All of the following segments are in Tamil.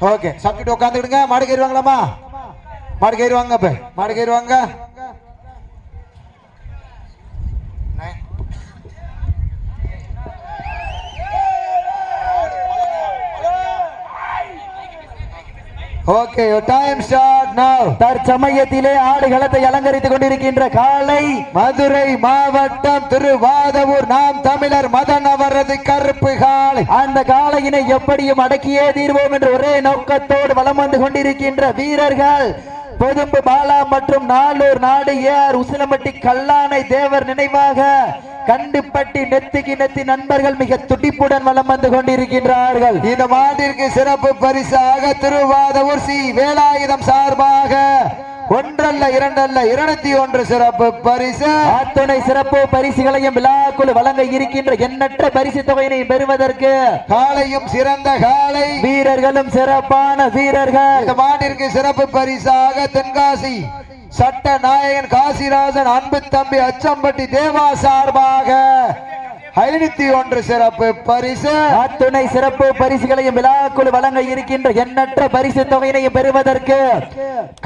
ஓகே சாப்பிட்டுட்டு உட்காந்துக்கிடுங்க மாடு கயிறுவாங்களாமா மாடு கயிறுவாங்க அப்ப. மாடு கயிறுவாங்க ஓகே டைம் ஸ்டார்ட் நவ தற்சமயத்திலே ஆடுகளத்தை அலங்கரித்துக் கொண்டிருக்கின்ற காலை மதுரை மாவட்டம் திருவாதவூர் நாம் தமிழர் மதன் அவரது கருப்பு காலை அந்த காளையினை எப்படியும் அடக்கியே தீர்வோம் என்று ஒரே நோக்கத்தோடு வலம் வந்து கொண்டிருக்கின்ற வீரர்கள் பொதும்பு பாலா மற்றும் நாளூர் நாடு ஏஆர் உசிலம்பட்டி கல்லானை தேவர் நினைவாக கண்டுபட்டி நெத்திக்கு நெத்தி நண்பர்கள் மிக துடிப்புடன் வலம் வந்து கொண்டிருக்கின்றார்கள். இந்த மாட்டிற்கு சிறப்பு பரிசாக திருவாதவூர் சி வேலாயுதம் சார்பாக ஒன்றல்ல இரண்டல்ல இருநூத்தி ஒன்று சிறப்பு பரிசு. அத்துணை சிறப்பு பரிசுகளையும் விழாக்குழு வழங்க இருக்கின்ற எண்ணற்ற பரிசு தொகையினை பெறுவதற்கு காலையும் சிறந்த காலை வீரர்களும் சிறப்பான வீரர்கள். இந்த மாட்டிற்கு சிறப்பு பரிசாக தென்காசி சட்ட நாயகன் காசிராஜன் அன்பு தம்பி அச்சம்பட்டி தேவா சார்பாக ஐநூத்தி ஒன்று சிறப்பு பரிசு. அத்துணை சிறப்பு பரிசுகளையும் விழாக்குழு வழங்க இருக்கின்ற எண்ணற்ற பரிசு தொகையினையும் பெறுவதற்கு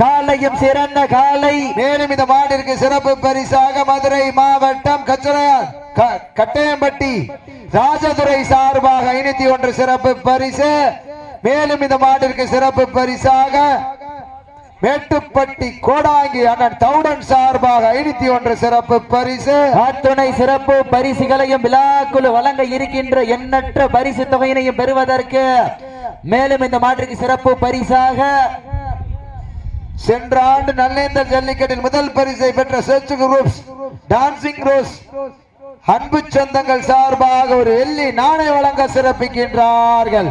காலையும் சிறந்த காலை. மேலும் இந்த மாட்டிற்கு சிறப்பு பரிசாக மதுரை மாவட்டம் கச்சரையார் கட்டையம்பட்டி ராஜதுரை சார்பாக ஐநூத்தி ஒன்று சிறப்பு பரிசு. மேலும் இந்த மாட்டிற்கு சிறப்பு பரிசாக மேட்டுப்பட்டி கோடாங்கி அண்ணன் தவுடன் சார்பாக ஐநூத்தி ஒன்று சிறப்பு பரிசு. அத்துணை சிறப்பு பரிசுகளையும் விழாக்குழு வழங்க இருக்கின்ற எண்ணற்ற பரிசு தொகையினையும் பெறுவதற்கு மேலும் இந்த மாற்றுக்கு சிறப்பு பரிசாக சென்ற ஆண்டு நல்லேந்தர் ஜல்லிக்கட்டில் முதல் பரிசை பெற்ற சர்ச் குரூப்ஸ் டான்சிங் ரோஸ் அன்பு சொந்தங்கள் சார்பாக ஒரு வெள்ளி நாணய வழங்க சிறப்பிக்கின்றார்கள்.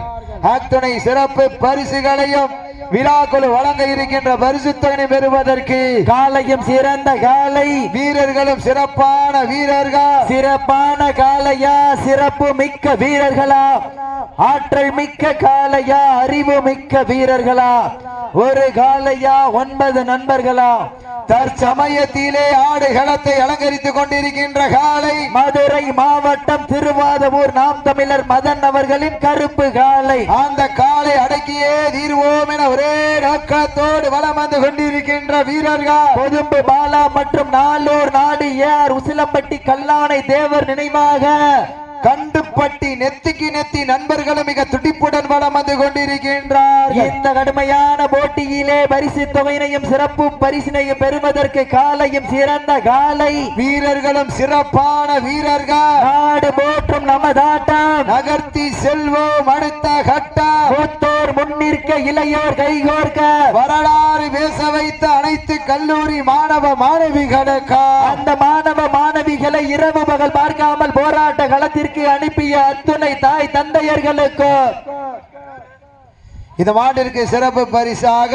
அத்துணை சிறப்பு பரிசுகளையும் விழாக்குழு வழங்க இருக்கின்ற பரிசு தொகை பெறுவதற்கு காலையும் சிறந்த காலை. வீரர்களும் சிறப்பான வீரர்கள்? சிறப்பான காளையா சிறப்பு மிக்க வீரர்களா? ஆற்றல் மிக்க காளையா அறிவு மிக்க வீரர்களா? ஒரு காளையா ஒன்பது நண்பர்களா? தற்சமயத்திலே ஆடுகளத்தை அலங்கரித்துக் கொண்டிருக்கின்ற காலை. மதுரை மாவட்டம் திருவாதவூர் நாம் தமிழர் மதன் அவர்களின் கருப்பு காளை அந்த காலை அடக்கியே தீர்வோம் என ஒரே நோக்கத்தோடு வலம் வந்து கொண்டிருக்கின்ற வீரர்கள். பொதும்பு பாலா மற்றும் நாளூர் நாடு ஏஆர் உசிலம்பட்டி கல்லானை தேவர் நினைவாக. கண்டுப்பட்டி நெத்திக்கு நெத்தி நண்பர்களும் மிக துடிப்புடன் வலம் வந்து கொண்டிருக்கின்றார்கள். இந்த கடுமையான போட்டியிலே பரிசு தொகையினையும் சிறப்பு பரிசினையும் பெறுவதற்கு காலையும் சிறந்த காலை. வீரர்களும் சிறப்பான வீரர்கள். நாடு போற்றும் நமதாட்டம். நகர்த்தி செல்வோம் அடுத்த கட்டம். மூத்தோர் முன்னிற்க இளையோர் கைகோர்க்க. வரலாறு பேச வைத்த அனைத்து கல்லூரி மாணவ மாணவிகளுக்கா. அந்த மாணவ குழந்தைகளை இரவு மகள் பார்க்காமல் போராட்ட களத்திற்கு அனுப்பிய அத்துணை தாய் தந்தையர்களுக்கு இந்த ஆண்டிற்கு சிறப்பு பரிசாக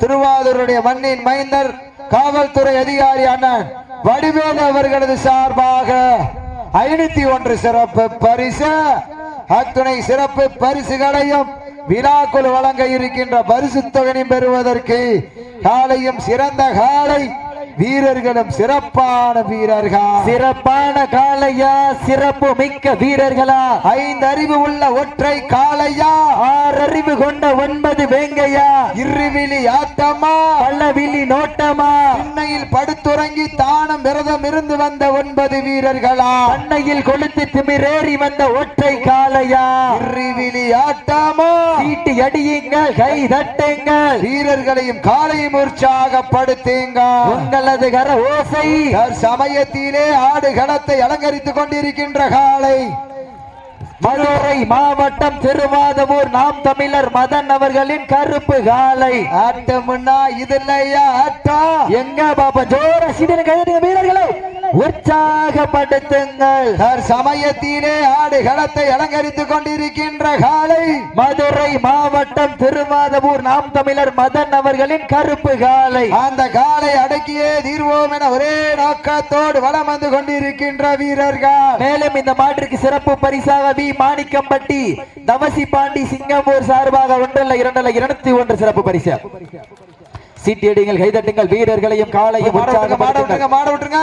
திருவாரூருடைய மண்ணின் மைந்தர் காவல்துறை அதிகாரி அண்ணன் வடிவேலு அவர்களது சார்பாக ஐநூத்தி ஒன்று சிறப்பு பரிசு. அத்துணை சிறப்பு பரிசுகளையும் விழாக்குழு வழங்க இருக்கின்ற பரிசு தொகையும் பெறுவதற்கு காலையும் சிறந்த காலை வீரர்களும் சிறப்பான வீரர்கள்? சிறப்பான காளையா? சிறப்பு மிக்க வீரர்களா? ஐந்து அறிவு உள்ள ஒற்றை காளையா? ஆறறிவு கொண்ட ஒன்பது வேங்கையா? இருவிழி ஆட்டமா? பள்ளவிழி நோட்டமா? சென்னையில் படுத்துறங்கி தானம் விரதம் இருந்து வந்த ஒன்பது வீரர்களா? அன்னையில் கொளுத்து திமிரேறி வந்த ஒற்றை காளையா? இருவிழி ஆட்டமா? சீட்டு அடியுங்கள் கை தட்டுங்கள். வீரர்களையும் காலையும் உற்சாகப்படுத்துங்க. உங்களது கர ஓசை. சமயத்திலே ஆடுகளத்தை அலங்கரித்துக் கொண்டிருக்கின்ற காலை மதுரை மாவட்டம் திருவாதவூர் நாம் தமிழர் மதன் அவர்களின் கருப்பு காலை. ஆட்டமுன்னா இது இல்லையா? ஆட்டம் எங்க பாப்பா? ஜோர சீதனை கழுதுங்க வீரர்களை. உற்சாகப்படுத்துங்கள். சமயத்திலே ஆடுகளத்தை அலங்கரித்துக் கொண்டிருக்கின்ற காலை மதுரை மாவட்டம் திருவாதவூர் நாம் தமிழர் மதன் அவர்களின் கருப்பு காலை. அந்த காலை அடக்கியே தீர்வோம் என ஒரே நோக்கத்தோடு வலம் வந்து கொண்டிருக்கின்ற வீரர்கள். மேலும் இந்த மாட்டிற்கு சிறப்பு பரிசாக வி. மாணிக்கம்பட்டி தவசி பாண்டி சிங்கம்பூர் சார்பாக ஒன்றல்ல இரண்டல்ல இருநூத்தி ஒன்று சிறப்பு பரிசு. சீட்டியடிங்கள் கைதட்டுங்கள் வீரர்களையும் காலையும் மாட விட்டுருங்க,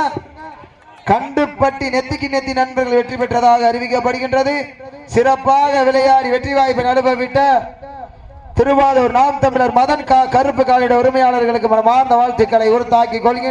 கண்டுபட்டி நெத்திக்கு நெத்தி நண்பர்கள் வெற்றி பெற்றதாக அறிவிக்கப்படுகின்றது. சிறப்பாக விளையாடி வெற்றி வாய்ப்பை அனுபவித்த திருவாரூர் நாம் தமிழர் மதன் கா கருப்பு காலிட உரிமையாளர்களுக்கு மனமார்ந்த வாழ்த்துக்களை உறுத்தாக்கி கொள்கின்ற